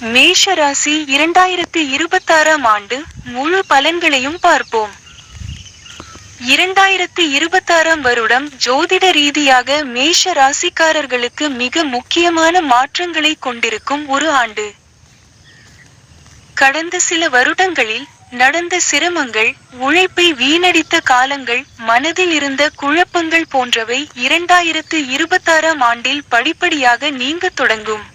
மேஷ ராசி இரண்டாயிரத்து இருபத்தாறாம் ஆண்டு முழு பலன்களையும் பார்ப்போம். இரண்டாயிரத்து இருபத்தாறாம் வருடம் ஜோதிட ரீதியாக மேஷ ராசிக்காரர்களுக்கு மிக முக்கியமான மாற்றங்களை கொண்டிருக்கும் ஒரு ஆண்டு. கடந்த சில வருடங்களில் நடந்த சிரமங்கள் உழைப்பை வீணடித்த காலங்கள் மனதில் இருந்த குழப்பங்கள் போன்றவை இரண்டாயிரத்து இருபத்தாறாம் ஆண்டில் படிப்படியாக நீங்கத் தொடங்கும்.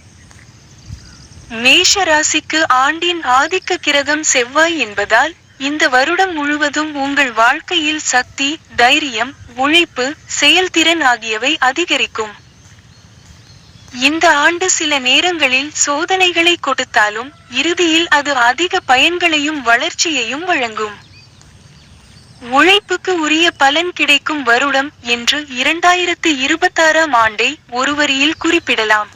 மேஷ ராசிக்கு ஆண்டின் ஆதிக்க கிரகம் செவ்வாய் என்பதால் இந்த வருடம் முழுவதும் உங்கள் வாழ்க்கையில் சக்தி தைரியம் உழைப்பு செயல்திறன் ஆகியவை அதிகரிக்கும். இந்த ஆண்டு சில நேரங்களில் சோதனைகளை கொடுத்தாலும் இறுதியில் அது அதிக பயன்களையும் வளர்ச்சியையும் வழங்கும். உழைப்புக்கு உரிய பலன் கிடைக்கும் வருடம் என்று இரண்டாயிரத்து இருபத்தாறாம் ஆண்டை ஒரு வரியில் குறிப்பிடலாம்.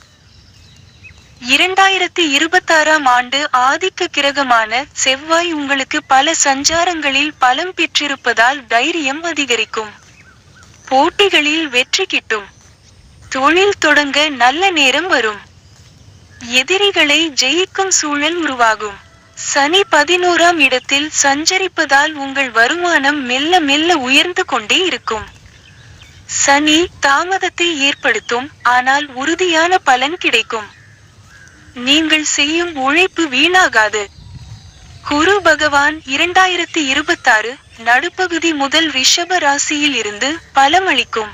இரண்டாயிரத்து இருபத்தாறாம் ஆண்டு ஆதிக்க கிரகமான செவ்வாய் உங்களுக்கு பல சஞ்சாரங்களில் பலம் பெற்றிருப்பதால் தைரியம் அதிகரிக்கும். போட்டிகளில் வெற்றி கிட்டும். தொழில் தொடங்க நல்ல நேரம் வரும். எதிரிகளை ஜெயிக்கும் சூழல் உருவாகும். சனி பதினோராம் இடத்தில் சஞ்சரிப்பதால் உங்கள் வருமானம் மெல்ல மெல்ல உயர்ந்து கொண்டே இருக்கும். சனி தாமதத்தை ஏற்படுத்தும் ஆனால் உறுதியான பலன் கிடைக்கும். நீங்கள் செய்யும் உழைப்பு வீணாகாது. குரு பகவான் இரண்டாயிரத்தி இருபத்தாறு நடுப்பகுதி முதல் ரிஷப ராசியில் இருந்து பலமளிக்கும்.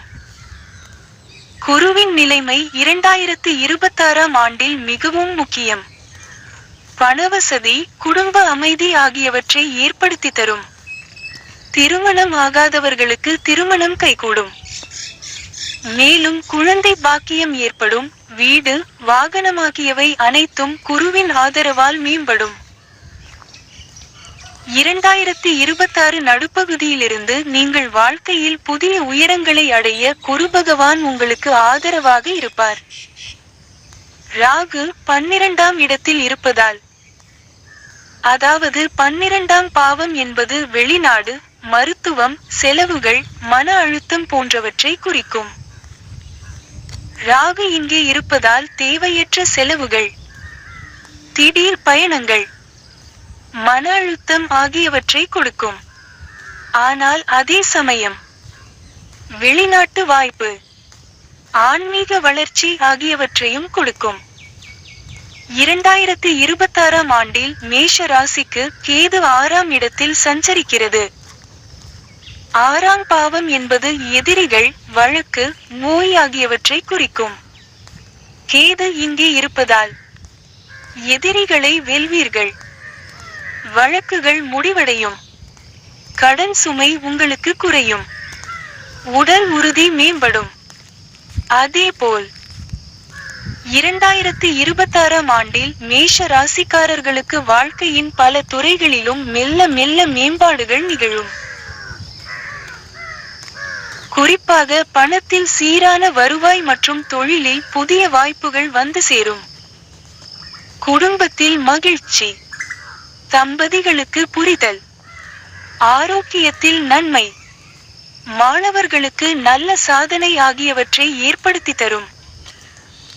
குருவின் நிலைமை இரண்டாயிரத்தி இருபத்தாறாம் ஆண்டில் மிகவும் முக்கியம். பணவசதி குடும்ப அமைதி ஆகியவற்றை ஏற்படுத்தி தரும். திருமணம் ஆகாதவர்களுக்கு திருமணம் கைகூடும். மேலும் குழந்தை பாக்கியம் ஏற்படும். வீடு வாகனமாகியவை அனைத்தும் குருவின் ஆதரவால் மேம்படும். இரண்டாயிரத்தி இருபத்தாறு நடுப்பகுதியிலிருந்து நீங்கள் வாழ்க்கையில் புதிய உயரங்களை அடைய குரு பகவான் உங்களுக்கு ஆதரவாக இருப்பார். ராகு பன்னிரண்டாம் இடத்தில் இருப்பதால் அதாவது பன்னிரண்டாம் பாவம் என்பது வெளிநாடு மருத்துவம் செலவுகள் மன அழுத்தம் போன்றவற்றை குறிக்கும். ராகு இங்கே இருப்பதால் தேவையற்ற செலவுகள் திடீர் பயணங்கள் மன அழுத்தம் ஆகியவற்றை கொடுக்கும். ஆனால் அதே சமயம் வெளிநாட்டு வாய்ப்பு ஆன்மீக வளர்ச்சி ஆகியவற்றையும் கொடுக்கும். இரண்டாயிரத்தி இருபத்தாறாம் ஆண்டில் மேஷ ராசிக்கு கேது ஆறாம் இடத்தில் சஞ்சரிக்கிறது. ஆறாம் பாவம் என்பது எதிரிகள் வழக்கு நோய் ஆகியவற்றை குறிக்கும். கேது இங்கே இருப்பதால் எதிரிகளை வெல்வீர்கள். வழக்குகள் முடிவடையும். கடன் சுமை உங்களுக்கு குறையும். உடல் உறுதி மேம்படும். அதேபோல் இரண்டாயிரத்தி இருபத்தாறாம் ஆண்டில் மேஷ ராசிக்காரர்களுக்கு வாழ்க்கையின் பல துறைகளிலும் மெல்ல மெல்ல மேம்பாடுகள் நிகழும். குறிப்பாக பணத்தில் சீரான வருவாய் மற்றும் தொழிலில் புதிய வாய்ப்புகள் வந்து சேரும். குடும்பத்தில் மகிழ்ச்சி தம்பதிகளுக்கு புரிதல் ஆரோக்கியத்தில் நன்மை மாணவர்களுக்கு நல்ல சாதனை ஆகியவற்றை ஏற்படுத்தி தரும்.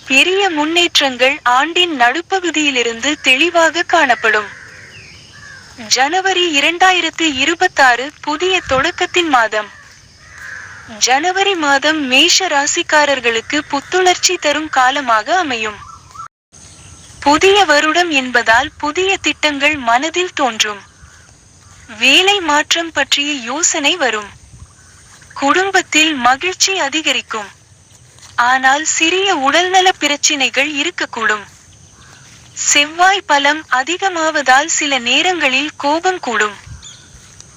பெரிய முன்னேற்றங்கள் ஆண்டின் நடுப்பகுதியிலிருந்து தெளிவாக காணப்படும். ஜனவரி இரண்டாயிரத்து இருபத்தாறு புதிய தொடக்கத்தின் மாதம். ஜனவரி மாதம் மேஷ ராசிக்காரர்களுக்கு புத்துணர்ச்சி தரும் காலமாக அமையும். புதிய வருடம் என்பதால் புதிய திட்டங்கள் மனதில் தோன்றும். வேலை மாற்றம் பற்றிய யோசனை வரும். குடும்பத்தில் மகிழ்ச்சி அதிகரிக்கும். ஆனால் சிறிய உடல்நல பிரச்சினைகள் இருக்கக்கூடும். செவ்வாய் பலம் அதிகமாவதால் சில நேரங்களில் கோபம் கூடும்.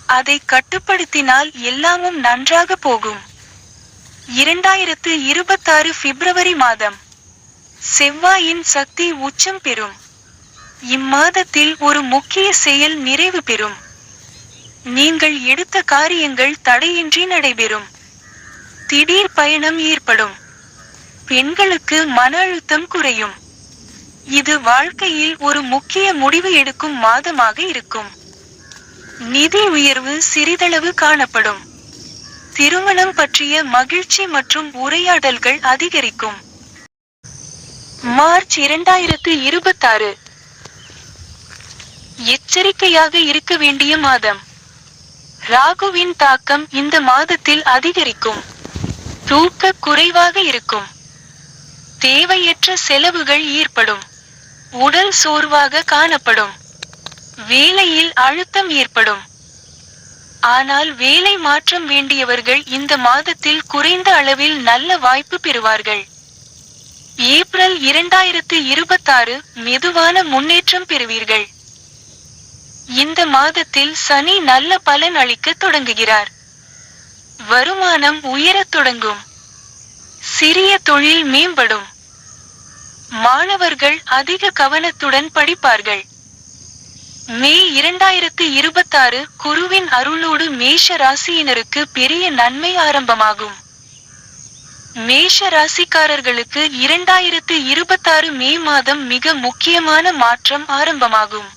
அதை கட்டுப்படுத்தினால் எல்லாமும் நன்றாக போகும். இரண்டாயிரத்து இருபத்தாறு பிப்ரவரி மாதம் செவ்வாயின் சக்தி உச்சம் பெறும். இம்மாதத்தில் ஒரு முக்கிய செயல் நிறைவு பெறும். நீங்கள் எடுத்த காரியங்கள் தடையின்றி நடைபெறும். திடீர் பயணம் ஏற்படும். பெண்களுக்கு மன அழுத்தம் குறையும். இது வாழ்க்கையில் ஒரு முக்கிய முடிவு எடுக்கும் மாதமாக இருக்கும். நிதி உயர்வு சிறிதளவு காணப்படும். திருமணம் பற்றிய மகிழ்ச்சி மற்றும் உரையாடல்கள் அதிகரிக்கும். மார்ச் இரண்டாயிரத்து இருபத்தாறு. எச்சரிக்கையாக இருக்க வேண்டிய மாதம். ராகுவின் தாக்கம் இந்த மாதத்தில் அதிகரிக்கும். தூக்க குறைவாக இருக்கும். தேவையற்ற செலவுகள் ஏற்படும். உடல் சோர்வாக காணப்படும். வேலையில் அழுத்தம் ஏற்படும். ஆனால் வேலை மாற்றம் வேண்டியவர்கள் இந்த மாதத்தில் குறைந்த அளவில் நல்ல வாய்ப்பு பெறுவார்கள். ஏப்ரல் இரண்டாயிரத்து இருபத்தாறு மெதுவான முன்னேற்றம் பெறுவீர்கள். இந்த மாதத்தில் சனி நல்ல பலன் அளிக்க தொடங்குகிறார். வருமானம் உயரத் தொடங்கும். சிறிய தொழில் மேம்படும். மாணவர்கள் அதிக கவனத்துடன் படிப்பார்கள். மே இரண்டாயிரத்து இருபத்தாறு குருவின் அருளோடு மேஷ ராசியினருக்கு பெரிய நன்மை ஆரம்பமாகும். மேஷ ராசிக்காரர்களுக்கு இரண்டாயிரத்து இருபத்தாறு மே மாதம் மிக முக்கியமான மாற்றம் ஆரம்பமாகும்.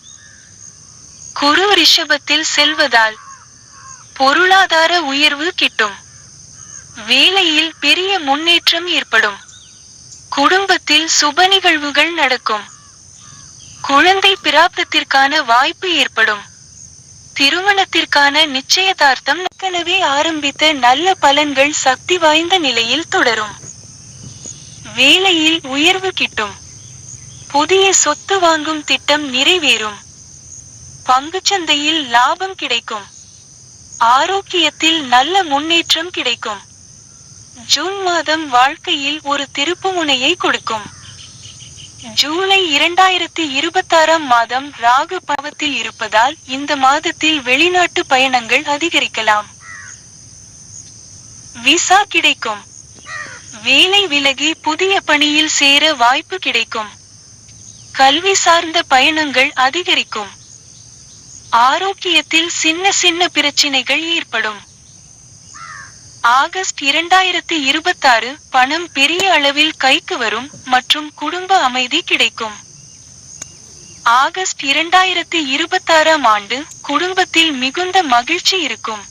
குரு ரிஷபத்தில் செல்வதால் பொருளாதார உயர்வு கிட்டும். வேலையில் பெரிய முன்னேற்றம் ஏற்படும். குடும்பத்தில் சுப நிகழ்வுகள் நடக்கும். குழந்தை பிராப்தத்திற்கான வாய்ப்பு ஏற்படும். திருமணத்திற்கான நிச்சயதார்த்தம் ஏற்கனவே ஆரம்பித்த நல்ல பலன்கள் சக்தி வாய்ந்த நிலையில் தொடரும். வேலையில் உயர்வு கிட்டும். புதிய சொத்து வாங்கும் திட்டம் நிறைவேறும். பங்குச்சந்தையில் லாபம் கிடைக்கும். ஆரோக்கியத்தில் நல்ல முன்னேற்றம் கிடைக்கும். ஜூன் மாதம் வாழ்க்கையில் ஒரு திருப்புமுனையை கொடுக்கும். ஜூலை இரண்டாயிரத்தி இருபத்தாறாம் மாதம் ராகு பாவத்தில் இருப்பதால் இந்த மாதத்தில் வெளிநாட்டு பயணங்கள் அதிகரிக்கலாம். விசா கிடைக்கும். வேலை விலகி புதிய பணியில் சேர வாய்ப்பு கிடைக்கும். கல்வி சார்ந்த பயணங்கள் அதிகரிக்கும். ஆரோக்கியத்தில் சின்ன சின்ன பிரச்சினைகள் ஏற்படும். ஆகஸ்ட் இரண்டாயிரத்தி இருபத்தாறு பணம் பெரிய அளவில் கைக்கு வரும் மற்றும் குடும்ப அமைதி கிடைக்கும். ஆகஸ்ட் இரண்டாயிரத்தி இருபத்தாறாம் ஆண்டு குடும்பத்தில் மிகுந்த மகிழ்ச்சி இருக்கும்.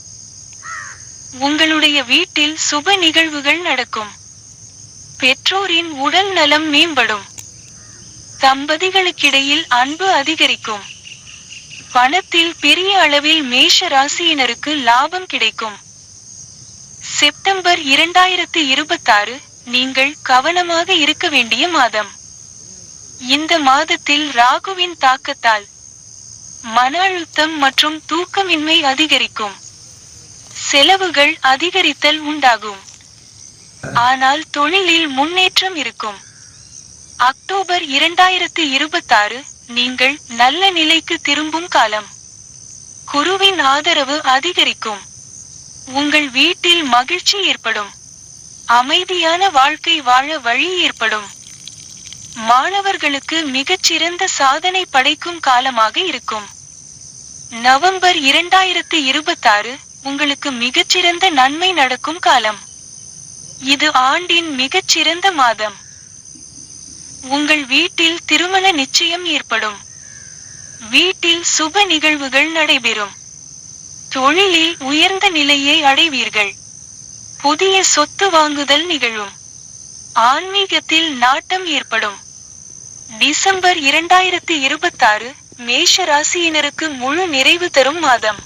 உங்களுடைய வீட்டில் சுப நிகழ்வுகள் நடக்கும். பெற்றோரின் உடல் நலம் மேம்படும். தம்பதிகளுக்கிடையில் அன்பு அதிகரிக்கும். பணத்தில் பெரிய அளவில் மேஷ ராசியினருக்கு லாபம் கிடைக்கும். செப்டம்பர் இரண்டாயிரத்து இருபத்தாறு நீங்கள் கவனமாக இருக்க வேண்டிய மாதம். இந்த மாதத்தில் ராகுவின் தாக்கத்தால் மன அழுத்தம் மற்றும் தூக்கமின்மை அதிகரிக்கும். செலவுகள் அதிகரித்தல் உண்டாகும். ஆனால் தொழிலில் முன்னேற்றம் இருக்கும். அக்டோபர் இரண்டாயிரத்து இருபத்தாறு நீங்கள் நல்ல நிலைக்கு திரும்பும் காலம். குருவின் ஆதரவு அதிகரிக்கும். உங்கள் வீட்டில் மகிழ்ச்சி ஏற்படும். அமைதியான வாழ்க்கை வாழ வழி ஏற்படும். மாணவர்களுக்கு மிகச்சிறந்த சாதனை படைக்கும் காலமாக இருக்கும். நவம்பர் இரண்டாயிரத்து இருபத்தாறு உங்களுக்கு மிகச்சிறந்த நன்மை நடக்கும் காலம். இது ஆண்டின் மிகச்சிறந்த மாதம். உங்கள் வீட்டில் திருமண நிச்சயம் ஏற்படும். வீட்டில் சுப நிகழ்வுகள் நடைபெறும். தொழிலில் உயர்ந்த நிலையை அடைவீர்கள். புதிய சொத்து வாங்குதல் நிகழும். ஆன்மீகத்தில் நாட்டம் ஏற்படும். டிசம்பர் இரண்டாயிரத்தி இருபத்தாறு மேஷ ராசியினருக்கு முழு நிறைவு தரும் மாதம்.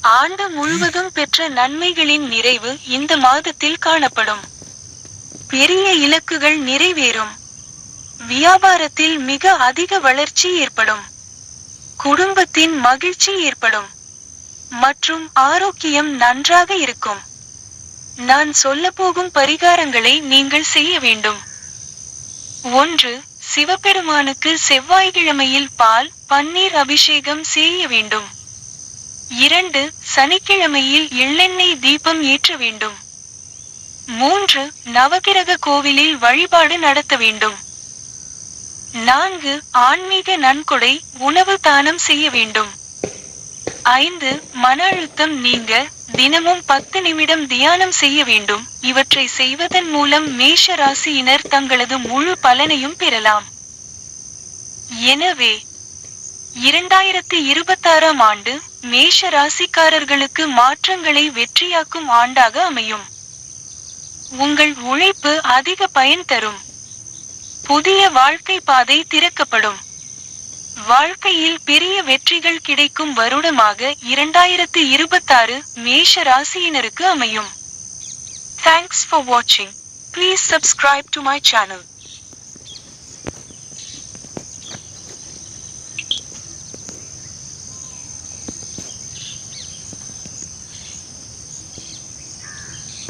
ஆண்டு முழுவதும் பெற்ற நன்மைகளின் நிறைவு இந்த மாதத்தில் காணப்படும். பெரிய இலக்குகள் நிறைவேறும். வியாபாரத்தில் மிக அதிக வளர்ச்சி ஏற்படும். குடும்பத்தின் மகிழ்ச்சி ஏற்படும். மற்றும் ஆரோக்கியம் நன்றாக இருக்கும். நான் சொல்லப்போகும் பரிகாரங்களை நீங்கள் செய்ய வேண்டும். ஒன்று சிவபெருமானுக்கு செவ்வாய்க்கிழமையில் பால் பன்னீர் அபிஷேகம் செய்ய வேண்டும். இரண்டு சனிக்கிழமையில் எள்ளெண்ணெய் தீபம் ஏற்ற வேண்டும். மூன்று நவகிரக கோவிலில் வழிபாடு நடத்த வேண்டும். நான்கு ஆன்மீக நன்கொடை உணவு தானம் செய்ய வேண்டும். ஐந்து மன அழுத்தம் நீங்க தினமும் பத்து நிமிடம் தியானம் செய்ய வேண்டும். இவற்றை செய்வதன் மூலம் மேஷ ராசியினர் தங்களது முழு பலனையும் பெறலாம். எனவே இரண்டாயிரத்தி இருபத்தாறாம் ஆண்டு மேஷ ராசிக்காரர்களுக்கு மாற்றங்களை வெற்றியாக்கும் ஆண்டாக அமையும். உங்கள் உழைப்பு அதிக பயன் தரும். புதிய வாழ்க்கை பாதை திறக்கப்படும். வாழ்க்கையில் பெரிய வெற்றிகள் கிடைக்கும் வருடமாக இரண்டாயிரத்து இருபத்தாறு மேஷ ராசியினருக்கு அமையும். தேங்க்ஸ் ஃபார் வாட்சிங் please subscribe to my channel